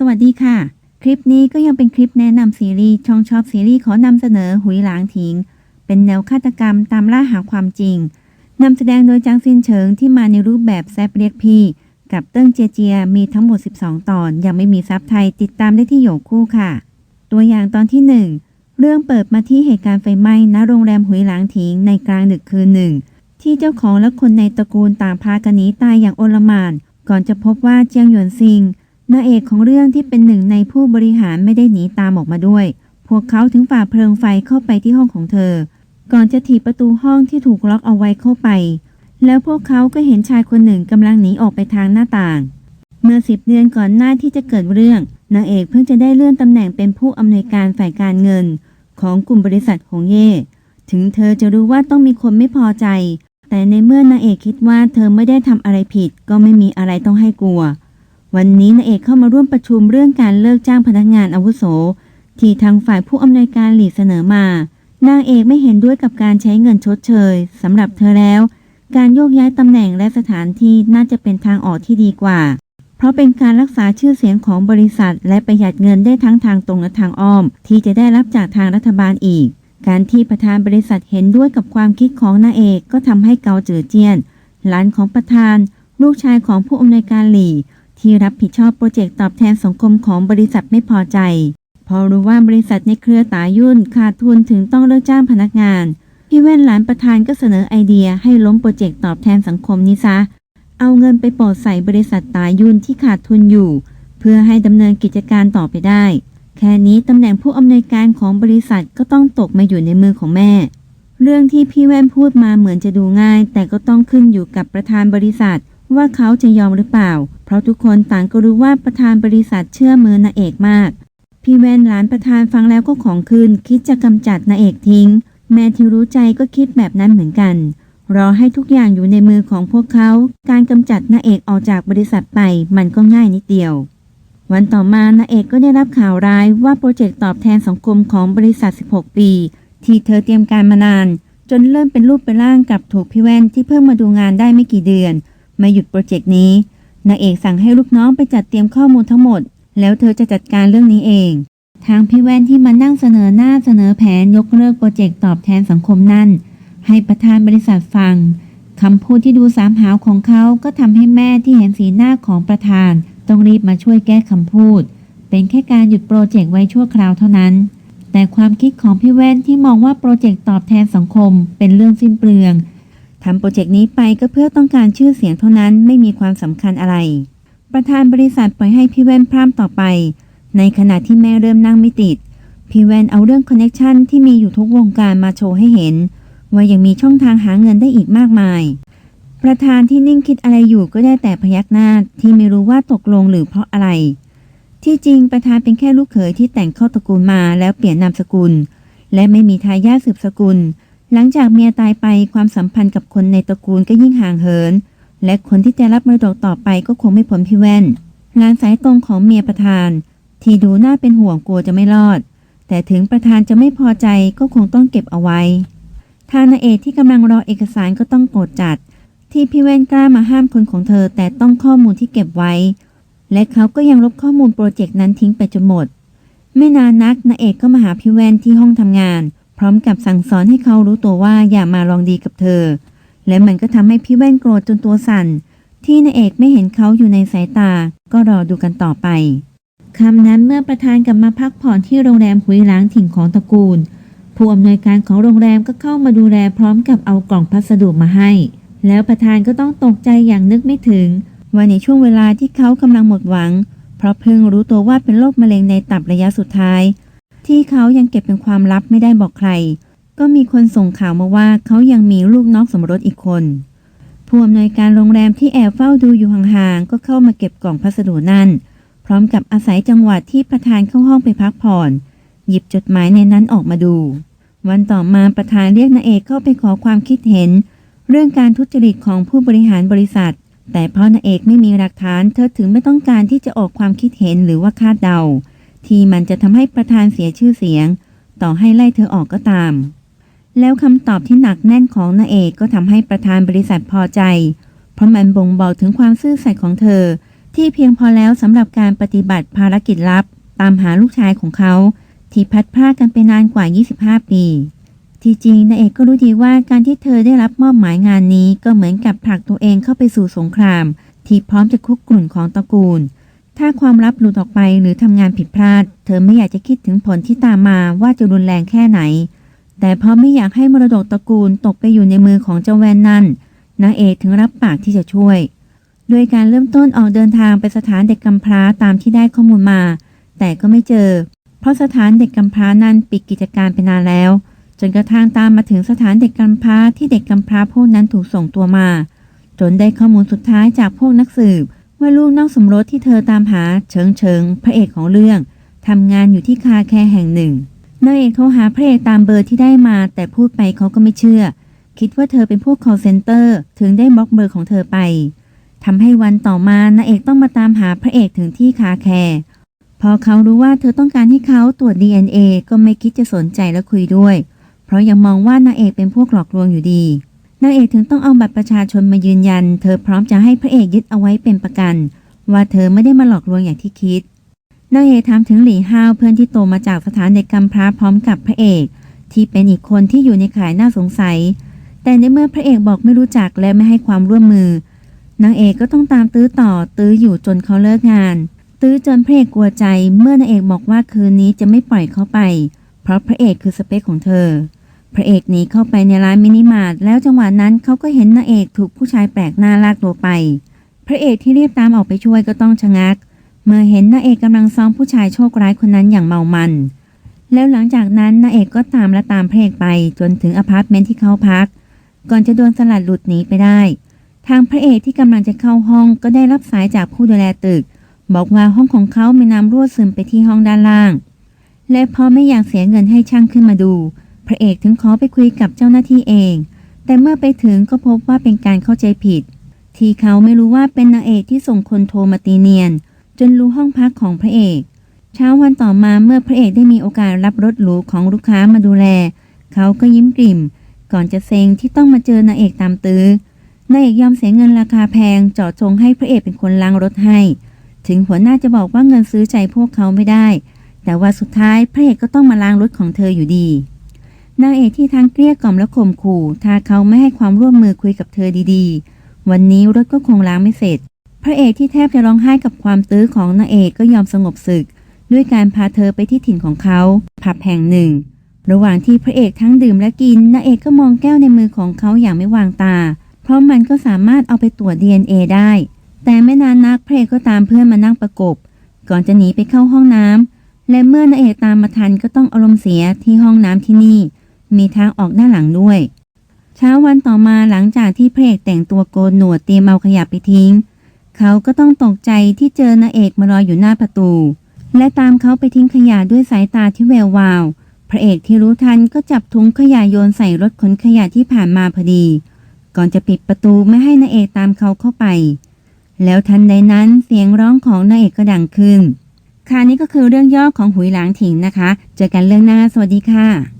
สวัสดีค่ะ คลิปนี้ก็ยังเป็นคลิปแนะนำซีรีส์ช่องชอบซีรีส์ขอนำเสนอหุยหลางถิง เป็นแนวฆาตกรรมตามล่าหาความจริงนำแสดงโดยจางซินเฉิงที่มาในรูปแบบแซบเรียกพี่ กับเติ้งเจียเจียมีทั้งหมด 12 ตอน ยังไม่มีซับไทยติดตามได้ที่โยกคู่ค่ะ ตัวอย่างตอนที่ 1 เรื่องเปิดมาที่เหตุการณ์ไฟไหม้ณโรงแรมหุยหลางถิงในกลางดึกคืนหนึ่ง ที่เจ้าของและคนในตระกูลต่างพากันหนีตายอย่างโอลหม่าน ก่อนจะพบว่าเจียงหยวนซิง นางเอกของเรื่องที่เป็นหนึ่งในผู้บริหารไม่ได้หนีตามออกมาด้วย พวกเขาถึงฝ่าเพลิงไฟเข้าไปที่ห้องของเธอ ก่อนจะถีบประตูห้องที่ถูกล็อกเอาไว้เข้าไป แล้วพวกเขาก็เห็นชายคนหนึ่งกำลังหนีออกไปทางหน้าต่าง เมื่อสิบเดือนก่อนหน้าที่จะเกิดเรื่อง นางเอกเพิ่งจะได้เลื่อนตำแหน่งเป็นผู้อำนวยการฝ่ายการเงิน ของกลุ่มบริษัทหงเย่ถึงเธอจะรู้ว่าต้องมีคนไม่พอใจ แต่ในเมื่อนางเอกคิดว่าเธอไม่ได้ทำอะไรผิด ก็ไม่มีอะไรต้องให้กลัว วันนี้นางเอกเข้ามาร่วมประชุมเรื่องการเลิกจ้างพนักงานอาวุโส ที่ทางฝ่ายผู้อำนวยการหลีเสนอมานางเอกไม่เห็นด้วยกับการใช้เงินชดเชยสำหรับเธอแล้ว การโยกย้ายตำแหน่งและสถานที่น่าจะเป็นทางออกที่ดีกว่า เพราะเป็นการรักษาชื่อเสียงของบริษัท และประหยัดเงินได้ทั้งทางตรงและทางอ้อม ที่จะได้รับจากทางรัฐบาลอีก การที่ประธานบริษัทเห็นด้วยกับความคิดของนางเอกก็ทำให้เกาเจือเจียน หลานของประธาน ลูกชายของผู้อำนวยการหลี่ ที่รับผิดชอบโปรเจกต์ตอบแทนสังคมของบริษัทไม่พอใจ พอรู้ว่าบริษัทในเครือตายุ่นขาดทุนถึงต้องเลิกจ้างพนักงาน พี่แว่นหลานประธานก็เสนอไอเดียให้ล้มโปรเจกต์ตอบแทนสังคมนี้ซะ เอาเงินไปโปรดใส่บริษัทตายุ่นที่ขาดทุนอยู่ เพื่อให้ดำเนินกิจการต่อไปได้ แค่นี้ตำแหน่งผู้อำนวยการของบริษัทก็ต้องตกมาอยู่ในมือของแม่ เรื่องที่พี่แว่นพูดมาเหมือนจะดูง่าย แต่ก็ต้องขึ้นอยู่กับประธานบริษัท ว่าเขาจะยอมหรือเปล่า เพราะทุกคนต่างก็รู้ว่าประธานบริษัทเชื่อมือนาเอกมาก พี่แว่นหลานประธานฟังแล้วก็ของขึ้นคิดจะกำจัดนาเอกทิ้ง แม่ที่รู้ใจก็คิดแบบนั้นเหมือนกัน รอให้ทุกอย่างอยู่ในมือของพวกเขา การกำจัดนาเอกออกจากบริษัทไปมันก็ง่ายนิดเดียว วันต่อมานาเอกก็ได้รับข่าวร้ายว่าโปรเจกต์ตอบแทนสังคมของบริษัท 16 ปี ที่เธอเตรียมการมานาน จนเริ่มเป็นรูปเป็นร่างกับถูกพี่แว่นที่เพิ่งมาดูงานได้ไม่กี่เดือน ไมาหยุดโปรเจกต์นี้ นางเอกสั่งให้ลูกน้องไปจัดเตรียมข้อมูลทั้งหมด แล้วเธอจะจัดการเรื่องนี้เอง ทางพี่แว่นที่มานั่งเสนอหน้าเสนอแผนยกเลิกโปรเจกต์ตอบแทนสังคมนั่น ให้ประธานบริษัทฟังคำพูดที่ดูสามหาวของเขาก็ทำให้แม่ที่เห็นสีหน้าของประธาน ต้องรีบมาช่วยแก้คำพูด เป็นแค่การหยุดโปรเจกต์ไว้ชั่วคราวเท่านั้น แต่ความคิดของพี่แว่นที่มองว่าโปรเจกต์ตอบแทนสังคมเป็นเรื่องสิ้นเปลือง ทำโปรเจกต์นี้ไปก็เพื่อต้องการชื่อเสียงเท่านั้นไม่มีความสำคัญอะไร ประธานบริษัทปล่อยให้พี่แว่นพร่ำต่อไป ในขณะที่แม่เริ่มนั่งไม่ติด พี่แว่นเอาเรื่องคอนเนคชันที่มีอยู่ทุกวงการมาโชว์ให้เห็น ว่ายังมีช่องทางหาเงินได้อีกมากมาย ประธานที่นิ่งคิดอะไรอยู่ก็ได้แต่พยักหน้าที่ไม่รู้ว่าตกลงหรือเพราะอะไร ที่จริงประธานเป็นแค่ลูกเขยที่แต่งเข้าตระกูลมาแล้วเปลี่ยนนามสกุล และไม่มีทายาทสืบสกุล หลังจากเมียตายไปความสัมพันธ์กับคนในตระกูลก็ยิ่งห่างเหิน และคนที่จะรับมรดกต่อไปก็คงไม่พ้นพี่แว่นงานสายตรงของเมียประธาน ที่ดูน่าเป็นห่วงกลัวจะไม่รอด แต่ถึงประธานจะไม่พอใจก็คงต้องเก็บเอาไว้ ทางนาเอกที่กำลังรอเอกสารก็ต้องโกรธจัด ที่พี่แว่นกล้ามาห้ามคนของเธอแต่ต้องข้อมูลที่เก็บไว้ และเขาก็ยังลบข้อมูลโปรเจกต์นั้นทิ้งไปจนหมด ไม่นานนักนาเอกก็มาหาพี่แว่นที่ห้องทำงาน พร้อมกับสั่งสอนให้เขารู้ตัวว่าอย่ามาลองดีกับเธอ และมันก็ทำให้พี่แว่นโกรธจนตัวสั่น ที่นายเอกไม่เห็นเขาอยู่ในสายตา ก็รอดูกันต่อไปคำนั้นเมื่อประธานกลับมาพักผ่อนที่โรงแรมหุยหลางถิ่งของตระกูล ผู้อำนวยการของโรงแรมก็เข้ามาดูแลพร้อมกับเอากล่องพัสดุมาให้ แล้วประธานก็ต้องตกใจอย่างนึกไม่ถึง ว่าในช่วงเวลาที่เขากำลังหมดหวัง เพราะเพิ่งรู้ตัวว่าเป็นโรคมะเร็งในตับระยะสุดท้าย ที่เขายังเก็บเป็นความลับไม่ได้บอกใคร ก็มีคนส่งข่าวมาว่าเขายังมีลูกนอกสมรสอีกคน ผู้อำนวยการโรงแรมที่แอบเฝ้าดูอยู่ห่างๆก็เข้ามาเก็บกล่องพัสดุนั่น พร้อมกับอาศัยจังหวะที่ประธานเข้าห้องไปพักผ่อน หยิบจดหมายในนั้นออกมาดู วันต่อมาประธานเรียกนาเอกเข้าไปขอความคิดเห็น เรื่องการทุจริตของผู้บริหารบริษัท แต่เพราะนาเอกไม่มีหลักฐานเธอถึงไม่ต้องการที่จะออกความคิดเห็นหรือว่าคาดเดา ที่มันจะทำให้ประธานเสียชื่อเสียง ต่อให้ไล่เธอออกก็ตาม แล้วคำตอบที่หนักแน่นของนาเอกก็ทำให้ประธานบริษัทพอใจ เพราะมันบ่งบอกถึงความซื่อสัตย์ของเธอ ที่เพียงพอแล้วสำหรับการปฏิบัติภารกิจลับ ตามหาลูกชายของเขา ที่พัดพรากกันไปนานกว่า 25 ปีที่จริงนายเอกก็รู้ดีว่าการที่เธอได้รับมอบหมายงานนี้ก็เหมือนกับผลักตัวเองเข้าไปสู่สงคราม ที่พร้อมจะคุกกลุ่นของตระกูล ถ้าความลับหลุดออกไปหรือทำงานผิดพลาด เธอไม่อยากจะคิดถึงผลที่ตามมาว่าจะรุนแรงแค่ไหน แต่เพราะไม่อยากให้มรดกตระกูลตกไปอยู่ในมือของเจ้าแวนนั่นนางเอกถึงรับปากที่จะช่วย โดยการเริ่มต้นออกเดินทางไปสถานเด็กกำพร้าตามที่ได้ข้อมูลมา แต่ก็ไม่เจอ เพราะสถานเด็กกำพร้านั้นปิดกิจการไปนานแล้ว จนกระทั่งตามมาถึงสถานเด็กกำพร้าที่เด็กกำพร้าพวกนั้นถูกส่งตัวมา จนได้ข้อมูลสุดท้ายจากพวกนักสืบ ว่าลูกนอกสมรสที่เธอตามหาเฉิงเฉิงพระเอกของเรื่องทำงานอยู่ที่คาแคร์แห่งหนึ่งนางเอกโทรหาพระเอกตามเบอร์ที่ได้มา แต่พูดไปเขาก็ไม่เชื่อ คิดว่าเธอเป็นพวก call center ถึงได้บล็อกเบอร์ของเธอไปทำให้วันต่อมานางเอกต้องมาตามหาพระเอกถึงที่คาแคร์พอเขารู้ว่าเธอต้องการให้เขาตรวจ DNA ก็ไม่คิดจะสนใจและคุยด้วย เพราะยังมองว่านางเอกเป็นพวกหลอกลวงอยู่ดี นางเอกถึงต้องเอาบัตรประชาชนมายืนยัน เธอพร้อมจะให้พระเอกยึดเอาไว้เป็นประกัน ว่าเธอไม่ได้มาหลอกลวงอย่างที่คิดนางเอกถามถึงหลี่ห้าวเพื่อนที่โตมาจากสถานเด็กกำพร้าพร้อมกับพระเอก ที่เป็นอีกคนที่อยู่ในข่ายน่าสงสัย แต่ในเมื่อพระเอกบอกไม่รู้จักและไม่ให้ความร่วมมือนางเอกก็ต้องตามตื้อต่อตื้ออยู่จนเขาเลิกงาน ตื้อจนพระเอกกลัวใจเมื่อนางเอกบอกว่าคืนนี้จะไม่ปล่อยเขาไป เพราะพระเอกคือสเปคของเธอ พระเอกหนีเข้าไปในร้านมินิมาร์ทแล้วจังหวะนั้นเขาก็เห็นนางเอกถูกผู้ชายแปลกหน้าลากตัวไป พระเอกที่รีบตามออกไปช่วยก็ต้องชะงัก เมื่อเห็นนางเอกกำลังซ้อมผู้ชายโชคร้ายคนนั้นอย่างเมามัน แล้วหลังจากนั้นนางเอกก็ตามและตามพระเอกไปจนถึงอพาร์ตเมนต์ที่เขาพัก ก่อนจะโดนสลัดหลุดหนีไปได้ ทางพระเอกที่กำลังจะเข้าห้องก็ได้รับสายจากผู้ดูแลตึก บอกว่าห้องของเขามีน้ำรั่วซึมไปที่ห้องด้านล่าง และพอไม่อยากเสียเงินให้ช่างขึ้นมาดู พระเอกถึงขอไปคุยกับเจ้าหน้าที่เอง แต่เมื่อไปถึงก็พบว่าเป็นการเข้าใจผิด ที่เขาไม่รู้ว่าเป็นนางเอกที่ส่งคนโทรมาตีเนียน จนรู้ห้องพักของพระเอก เช้าวันต่อมาเมื่อพระเอกได้มีโอกาสรับรถหรูของลูกค้ามาดูแล เขาก็ยิ้มกลิ่ม ก่อนจะเซ็งที่ต้องมาเจอนางเอกตามตื้อนางเอกยอมเสียเงินราคาแพงเจาะจงให้พระเอกเป็นคนล้างรถให้ ถึงหัวหน้าจะบอกว่าเงินซื้อใจพวกเขาไม่ได้ แต่ว่าสุดท้ายพระเอกก็ต้องมาล้างรถของเธออยู่ดี นางเอกที่ทั้งเกลี้ยกล่อมและข่มขู่ถ้าเขาไม่ให้ความร่วมมือคุยกับเธอดีๆ วันนี้รถก็คงล้างไม่เสร็จ พระเอกที่แทบจะร้องไห้กับความตื้อของนางเอกก็ยอมสงบศึก ด้วยการพาเธอไปที่ถิ่นของเขา ผับแห่งหนึ่ง ระหว่างที่พระเอกทั้งดื่มและกินนางเอกก็มองแก้วในมือของเขาอย่างไม่วางตา เพราะมันก็สามารถเอาไปตรวจ DNA ได้ แต่ไม่นานนักพระเอกก็ตามเพื่อนมานั่งประกบ ก่อนจะหนีไปเข้าห้องน้ำและเมื่อนางเอกตามมาทันก็ต้องอารมณ์เสียที่ห้องน้ำที่นี่ มีทางออกด้านหลังด้วย เช้าวันต่อมาหลังจากที่พระเอกแต่งตัวโกนหนวดเตรียมเอาขยะไปทิ้ง เขาก็ต้องตกใจที่เจอนางเอกมารออยู่หน้าประตู และตามเขาไปทิ้งขยะด้วยสายตาที่แวววาว พระเอกที่รู้ทันก็จับถุงขยะโยนใส่รถขนขยะที่ผ่านมาพอดี ก่อนจะปิดประตูไม่ให้นางเอกตามเขาเข้าไป แล้วทันใดนั้นเสียงร้องของนางเอกก็ดังขึ้นค่ะนี่ก็คือเรื่องย่อของหุยหลางถิงนะคะ เจอกันเรื่องหน้า สวัสดีค่ะ